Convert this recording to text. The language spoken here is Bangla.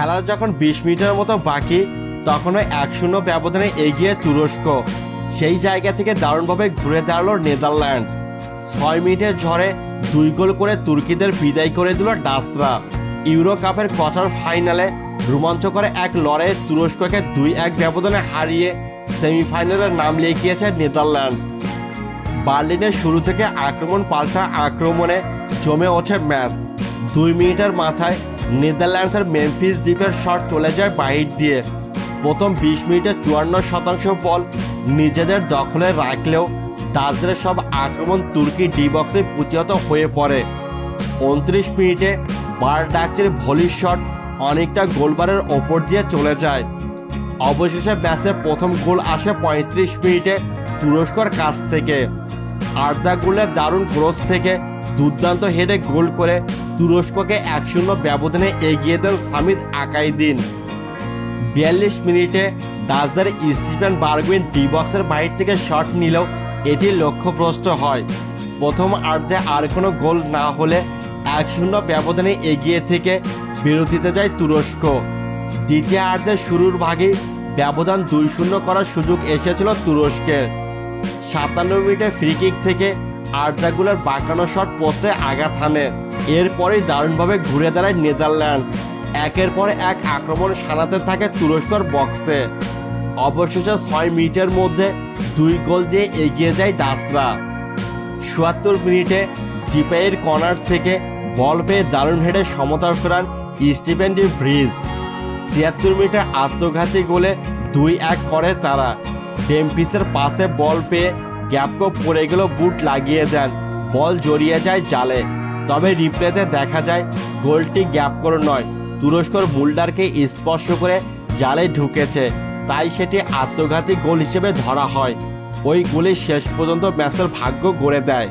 খেলার যখন বিশ মিনিটের মতো বাকি তখনও এক শূন্য ব্যবধানে এগিয়ে তুরস্ক। সেই জায়গা থেকে দারুণভাবে ঘুরে দাঁড়াল নেদারল্যান্ডস। ছয় মিনিটের ঝড়ে দুই গোল করে তুর্কিদের বিদায় করে দিল ডাসরা। ইউরো কাপের কোয়ার্টার ফাইনালে রোমাঞ্চকর এক লড়াইয়ে তুরস্ককে দুই এক ব্যবধানে হারিয়ে সেমিফাইনালে নাম লিখিয়েছে নেদারল্যান্ডস। বার্লিনের শুরু থেকে আক্রমণ পাল্টা আক্রমণে জমে ওঠে ম্যাচ। দুই মিনিটের মাথায় নেদারল্যান্ডসের মেমফিস দ্বীপের শট চলে যায় বাহির দিয়ে। প্রথম বিশ মিনিটে চুয়ান্ন শতাংশ বল নিজেদের দখলে রাখলেও ডাচদের সব আক্রমণ তুর্কি ডি বক্সে প্রতিহত হয়ে পড়ে। উনত্রিশ মিনিটে বার ডাকচির ভলির শট, অনেকটা গোলবারের ওপর দিয়ে চলে যায়। অবশেষে ম্যাচে প্রথম গোল আসে পঁয়ত্রিশ মিনিটে তুরস্কর কাছ থেকে। আর্দা গোলের দারুণ ক্রস থেকে দুর্দান্ত হেডে গোল করে তুরস্ককে এক শূন্য ব্যবধানে এগিয়ে দেন সামিদ আকাইদিন। বিয়াল্লিশ মিনিটে ডাচদের স্টিফেন বার্গুইন ডি বক্সের বাইর থেকে শট নিলেও এটি লক্ষ্যভ্রষ্ট হয়। প্রথম আর্ধে আর কোনো গোল না হলে এক শূন্য ব্যবধানে এগিয়ে থেকে বিরতিতে যায় তুরস্ক। দ্বিতীয় আর্ধে শুরুর ভাগে ব্যবধান দুই শূন্য করার সুযোগ এসেছিল তুরস্কের। সাতান্ন মিনিটে ফ্রি কিক থেকে আর্দাগুলার বাঁকানো শট পোস্টে আঘাত হানে। এরপরেই দারুণভাবে ঘুরে দাঁড়ায় নেদারল্যান্ডস। একের পর এক আক্রমণ সানাতে থাকে তুরস্কর বক্সে অবশেষে ছয় মিনিটের মধ্যে দুই গোল দিয়ে এগিয়ে যায় ডাসরা। চুয়াত্তর মিনিটে জিপাইয়ের কর্নার থেকে বল পেয়ে দারুণ হেডে সমতা ফেরান স্টিফেন ডি ব্রিজ। ছিয়াত্তর মিনিটে আত্মঘাতী গোলে দুই এক করে তারা। ডেমপিসের পাশে বল পেয়ে গ্যাপকো পড়ে গেল বুট লাগিয়ে দেন। বল জড়িয়ে যায় জালে। তবে রিপ্লেতে দেখা যায়, গোলটি গ্যাপকোর নয়। তুরস্কর মুল্ডারকে স্পর্শ করে জালে ঢুকেছে। তাই সেটি আত্মঘাতী গোল হিসেবে ধরা হয়। ওই গুলি শেষ পর্যন্ত ম্যাচের ভাগ্য গড়ে দেয়।